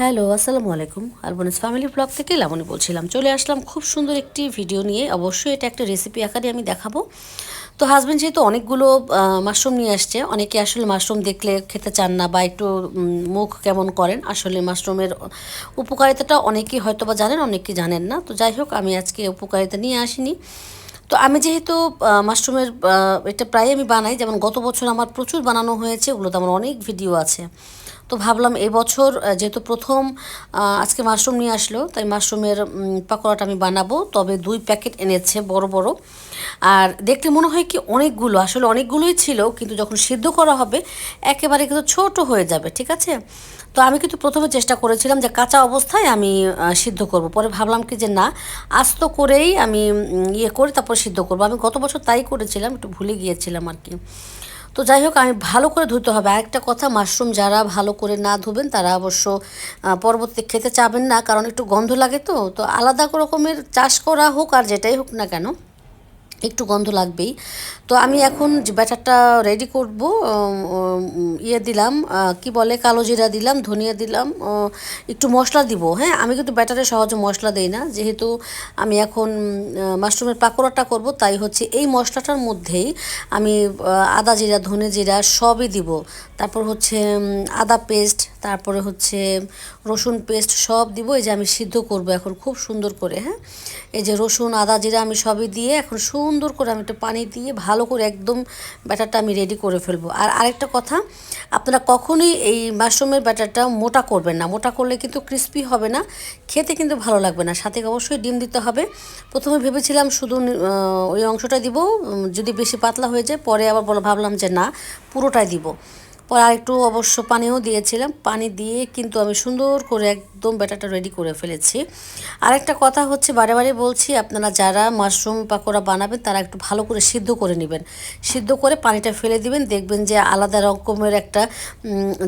Hello, আসসালামু আলাইকুম। আলবনিস family blog থেকে লামনি বলছিলাম। চলে আসলাম খুব সুন্দর একটি ভিডিও নিয়ে। অবশ্যই এটা একটা রেসিপি আকারে আমি দেখাবো। তো হাজব্যান্ড যেহেতু অনেকগুলো মাশরুম নিয়ে আসছে, অনেকে আসলে মাশরুম দেখলে খেতে চান না বা একটু মুখ কেমন করেন, আসলে মাশরুমের উপকারিতাটা অনেকেই হয়তো বা জানেন অনেকেই জানেন না। তো যাই হোক, আমি আজকে উপকারিতা নিয়ে আসিনি। তো আমি যেহেতু মাশরুমের এটা প্রায় আমি বানাই। যেমন গত বছর আমার প্রচুর বানানো হয়েছে, ওগুলোতে আমার অনেক ভিডিও আছে। তো ভাবলাম এবছর যেহেতু প্রথম আজকে মাশরুম নিয়ে আসলো, তাই মাশরুমের পাকোড়াটা আমি বানাবো, তবে দুই প্যাকেট এনেছে বড় বড়। আর দেখতে মনে হয় কি অনেকগুলো, আসলে অনেকগুলোই ছিল, কিন্তু যখন সিদ্ধ করা হবে, একেবারে কিন্তু ছোট হয়ে যাবে, ঠিক আছে? তো আমি কিন্তু প্রথমে চেষ্টা করেছিলাম যে কাঁচা অবস্থায় আমি সিদ্ধ করব, পরে ভাবলাম কি যে না, আস্ত করেই আমি ইয়ে করে তারপর সিদ্ধ করব। আমি গত বছর তাই করেছিলাম, একটু ভুলে গিয়েছিলাম আর কি। তো যাই হোক, আমি ভালো করে ধুতে হবে। একটা কথা মাশরুম যারা ভালো করে না ধুবেন, তারা অবশ্য পরবর্তী খেতে চাবেন না, কারণ একটু গন্ধ লাগে তো। তো আলাদা রকমের চাষ করা হোক আর যেটাই হোক না কেন একটু গন্ধ লাগবেই। তো আমি এখন ব্যাটারটা রেডি করব ইয়ে দিলাম কি বলে, কালো জিরা দিলাম, ধনিয়া দিলাম একটু মশলা দিব হ্যাঁ? আমি কিন্তু ব্যাটারে সহজে মশলা দেই না। যেহেতু আমি এখন মাশরুমের পাকোড়াটা করব, তাই হচ্ছে এই মশলাটার মধ্যেই আমি আদা জিরা, ধনে জিরা সবই দিব। তারপর হচ্ছে আদা পেস্ট তারপরে হচ্ছে রসুন পেস্ট সব দিব, এই যে আমি সিদ্ধ করব এখন খুব সুন্দর করে হ্যাঁ? এই যে রসুন, আদা, জিরা আমি সবই দিয়ে এখন সুন্দর করে আমি একটু পানি দিয়ে ভালো করে একদম ব্যাটারটা আমি রেডি করে ফেলব। আর আরেকটা কথা, আপনারা কখনোই এই মাশরুমের ব্যাটারটা মোটা করবেন না। মোটা করলে কিন্তু ক্রিস্পি হবে না, খেতে কিন্তু ভালো লাগবে না। সাথে অবশ্যই ডিম দিতে হবে। প্রথমে ভেবেছিলাম শুধু ওই অংশটা দিব যদি বেশি পাতলা হয়ে যায়, পরে আবার বলো ভাবলাম যে না, পুরোটাই দিব। পরে আরেকটু অবশ্য পানিও দিয়েছিলাম। পানি দিয়ে কিন্তু আমি সুন্দর করে একদম ব্যাটারটা রেডি করে ফেলেছি। আরেকটা কথা হচ্ছে, বারে বারে বলছি, আপনারা যারা মাশরুম পাকোড়া বানাবেন, তারা একটু ভালো করে সিদ্ধ করে নেবেন। সিদ্ধ করে পানিটা ফেলে দিবেন, দেখবেন যে আলাদা রকমের একটা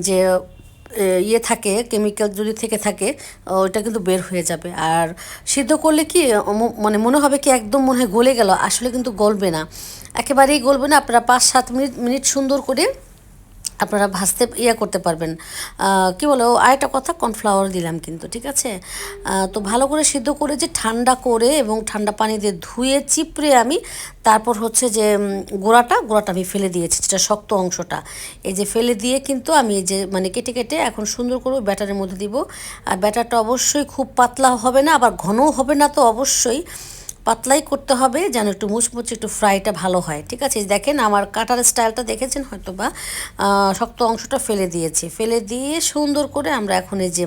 যে ইয়ে থাকে কেমিক্যাল যদি থেকে থাকে, ওইটা কিন্তু বের হয়ে যাবে। আর সিদ্ধ করলে কি মানে মনে হবে কি একদম মনে হয় গলে গেল, আসলে কিন্তু গলবে না। একেবারেই গলবে না, আপনারা পাঁচ সাত মিনিট মিনিট সুন্দর করে আপনারা ভাজতে ইয়ে করতে পারবেন। কি বলো আরেকটা কথা, কর্নফ্লাওয়ার দিলাম কিন্তু, ঠিক আছে? তো ভালো করে সিদ্ধ করে যে ঠান্ডা করে এবং ঠান্ডা পানি দিয়ে ধুয়ে চিপড়ে আমি, তারপর হচ্ছে যে গোড়াটা গোড়াটা আমি ফেলে দিয়েছি, যেটা শক্ত অংশটা। এই যে ফেলে দিয়ে কিন্তু আমি এই যে মানে কেটে কেটে এখন সুন্দর করে ব্যাটারের মধ্যে দিব। আর ব্যাটারটা অবশ্যই খুব পাতলা হবে না, আবার ঘনও হবে না তো অবশ্যই। পাতলাই করতে হবে যেন একটু মুচমুচে একটু ফ্রাইটা ভালো হয়, ঠিক আছে? দেখেন আমার কাটার স্টাইলটা দেখেছেন হয়তো বা শক্ত অংশটা ফেলে দিয়েছি। ফেলে দিয়ে সুন্দর করে আমরা এখন এই যে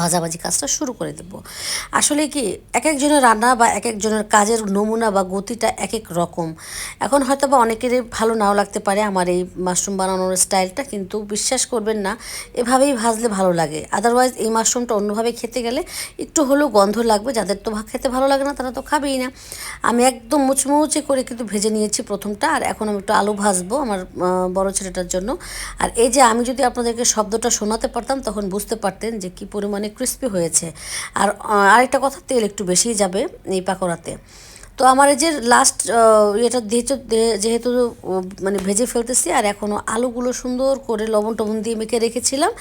ভাজাভাজি কাজটা শুরু করে দেব। আসলে কি এক একজনের রান্না বা এক একজনের কাজের নমুনা বা গতিটা এক এক রকম। এখন হয়তো বা অনেকেরই ভালো নাও লাগতে পারে আমার এই মাশরুম বানানোর স্টাইলটা, কিন্তু বিশ্বাস করবেন না, এভাবেই ভাজলে ভালো লাগে। আদারওয়াইজ এই মাশরুমটা অন্যভাবে খেতে গেলে একটু হলেও গন্ধ লাগবে, যাদের তো খেতে ভালো লাগে না তারা তো খাবেই না। আমি একদম মুচমুচে করে কিন্তু ভেজে নিয়েছি প্রথমটা, আর এখন আমি একটু আলু ভাজবো আমার বড় ছেলেটার জন্য। আর এই যে আমি যদি আপনাদেরকে শব্দটা শোনাতে পারতাম তখন বুঝতে পারতেন যে কী পরিমাণে ক্রিস্পি হয়েছে। আর আরেকটা কথা, তেল একটু বেশিই যাবে এই পাকোড়াতে। তো আমার যে লাস্ট এটা যেহেতু যেহেতু মানে ভেজে ফেলতেছি, আর এখনও আলুগুলো সুন্দর করে লবণ টবণ দিয়ে মেখে রেখেছিলাম।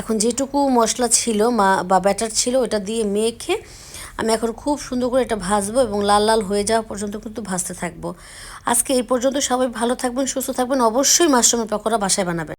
এখন যেটুকু মশলা ছিল, মা, বা ব্যাটার ছিল, ওটা দিয়ে মেখে আমি এখন খুব সুন্দর করে এটা ভাজবো এবং লাল লাল হয়ে যাওয়া পর্যন্ত কিন্তু ভাজতে থাকব। আজকে এই পর্যন্ত সবাই ভালো থাকবেন, সুস্থ থাকবেন। অবশ্যই মাশরুমের পকোড়া বাসায় বানাবেন।